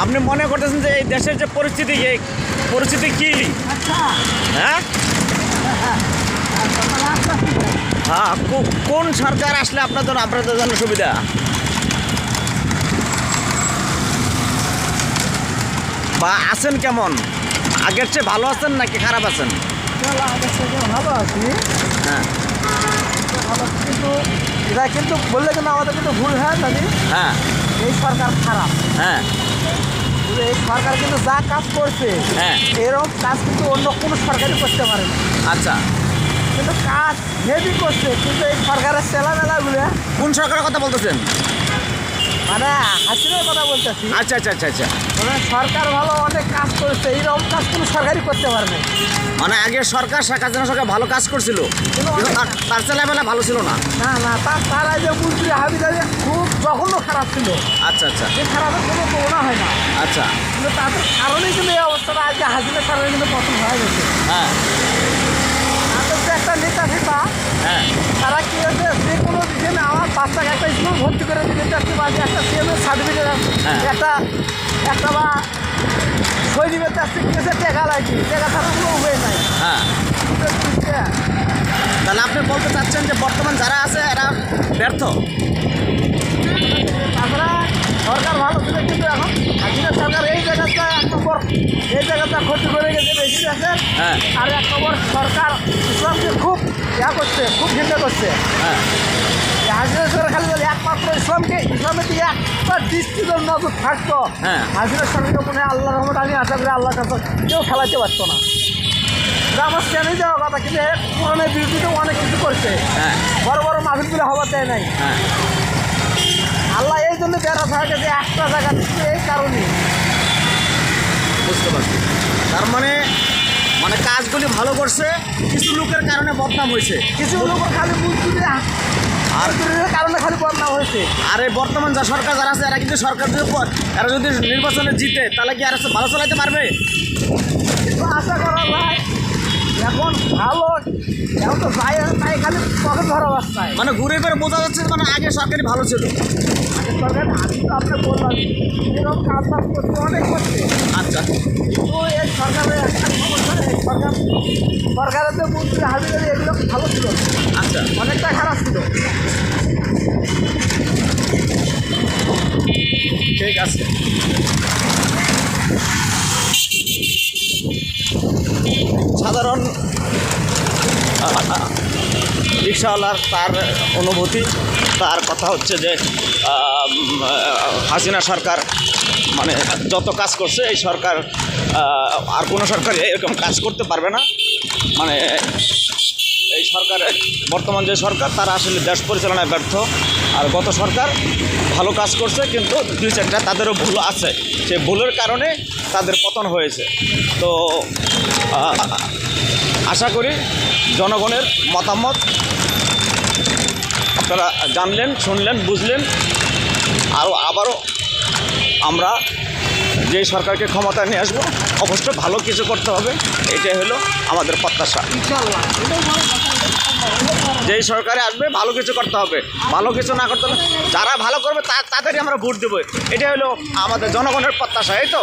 আপনি মনে করতেছেন যে এই দেশের যে পরিস্থিতি এই পরিস্থিতি কি? আচ্ছা। হ্যাঁ? হ্যাঁ কোন সরকার আসলে আপনার জন্য আপনাদের জন্য সুবিধা? বা আছেন কেমন? আগের চেয়ে ভালো আছেন নাকি খারাপ আছেন? ভালো আছি। হ্যাঁ। কিন্তু এটা কিন্তু বললে কিন্তু আমাদের কিন্তু ভুল হ্যাঁ হ্যাঁ। এই সরকার খারাপ। হ্যাঁ। এই সরকার কিন্তু যা কাজ করছে হ্যাঁ। এরকম কাজ কিন্তু অন্য কোনো সরকারই করতে পারে না। আচ্ছা। কিন্তু কাজ হেভি করছে কিন্তু এই সরকারের চেলামেলাগুলো কোন সরকারের কথা বলতেছেন? মানে হাসিনের কথা বলতেছি। আচ্ছা আচ্ছা আচ্ছা আচ্ছা। মানে সরকার ভালো অনেক কাজ করেছে এইরকম কাজ কোনো সরকারই করতে পারে না। মানে আগে সরকার শেখ হাসিনা সরকার ভালো কাজ করছিল কিন্তু তার- ছেলেবেলা ভালো ছিল না। না না তার তারা যে মন্ত্রী হাবিজাবি খুব জঘন্য খারাপ ছিল। আচ্ছা আচ্ছা। যে খারাপের কোনো তুলনা হয় না। আচ্ছা। কিন্তু তাদের কারণেই কিন্তু এই অবস্থাটা আজকে হাসিনের কারণে কিন্তু পতন হয়ে গেছে। হ্যাঁ। তাদের যে একটা নেতা ফেতা হ্যাঁ। তারা কি হয়েছে? যে কোনো দিকে আমার বাচ্চাকে একটা স্কুল ভর্তি করে দিতে চাচ্ছে বা একটা সিএমের সার্টিফিকেট হ্যাঁ। একটা একটা বা দিবে চাচ্ছে কি হচ্ছে টেকা লাগবে টেকা ছাড়া কোনো উপায় নাই। হ্যাঁ। তাহলে আপনি বলতে চাচ্ছেন যে বর্তমান যারা আছে এরা ব্যর্থ? তাছাড়া সরকার ভালো ছিল কিন্তু এখন। হাসিনা সরকার এই জায়গাটা এক নম্বর এই জায়গাটা ক্ষতি করে গেছে বেশি আছে। হ্যাঁ। আর এক নম্বর সরকার ইসলামকে খুব ইয়া করছে খুব ঘৃণা করছে। হ্যাঁ। হাসিনা সরকার খালি বলে একমাত্র ইসলামকে ইসলামের দিকে একটা দৃষ্টির নজর থাকতো। হ্যাঁ। হাসিনা সরকারকে মনে হয় আল্লাহ রহমত আমি আশা করি আল্লাহ কাছে কেউ খেলাতে পারতো না। আমার চেনে যাওয়া কথা কিন্তু এর পুরনের বিরুদ্ধে অনেক কিছু করছে। হ্যাঁ। বড় বড় মাহফিলগুলো হওয়ার দেয় নাই। জন্য বেড়া থাকে যে একটা জায়গা এই কারণে। বুঝতে পারছি। তার মানে মানে কাজগুলি ভালো করছে কিছু লোকের কারণে বদনাম হয়েছে। কিছু লোক খালি বুঝতে আর কারণে খালি বদনাম হয়েছে। আর এই বর্তমান যা সরকার যারা আছে এরা কিন্তু সরকার যদি এরা যদি নির্বাচনে জিতে তাহলে কি আর ভালো চালাতে পারবে? আশা করা যায়। এখন ভালো এখন তো যাই তাই খালি পকেট ভরা অবস্থায়। মানে ঘুরে করে বোঝা যাচ্ছে মানে আগে সরকারি ভালো ছিল। আগে সরকার আমি তো আপনার বললাম এরকম কাজ বাজ করতে অনেক করছে। আচ্ছা। কিন্তু এই সরকারের একটা সমস্যা এই সরকার সরকারের যে মন্ত্রী হাজির এগুলো ভালো ছিল। আচ্ছা। অনেকটা খারাপ ছিল। ঠিক আছে। সাধারণ রিক্সাওয়ালার তার অনুভূতি। তার কথা হচ্ছে যে হাসিনা সরকার মানে যত কাজ করছে, এই সরকার আর কোনো সরকার এরকম কাজ করতে পারবে না। মানে সরকারের, বর্তমান যে সরকার, তারা আসলে দেশ পরিচালনায় ব্যর্থ। আর গত সরকার ভালো কাজ করছে, কিন্তু দুই চারটা তাদেরও ভুল আছে। সেই ভুলের কারণে তাদের পতন হয়েছে। তো আশা করি জনগণের মতামত আপনারা জানলেন, শুনলেন, বুঝলেন। আরও আবারও আমরা যে সরকারকে ক্ষমতায় নিয়ে আসব, অবশ্যই ভালো কিছু করতে হবে। এটাই হলো আমাদের প্রত্যাশা। যেই সরকারে আসবে, ভালো কিছু করতে হবে। ভালো কিছু না করতে হবে যারা ভালো করবে তাদেরই আমরা ভোট দেবো। এটা হলো আমাদের জনগণের প্রত্যাশা, এই তো?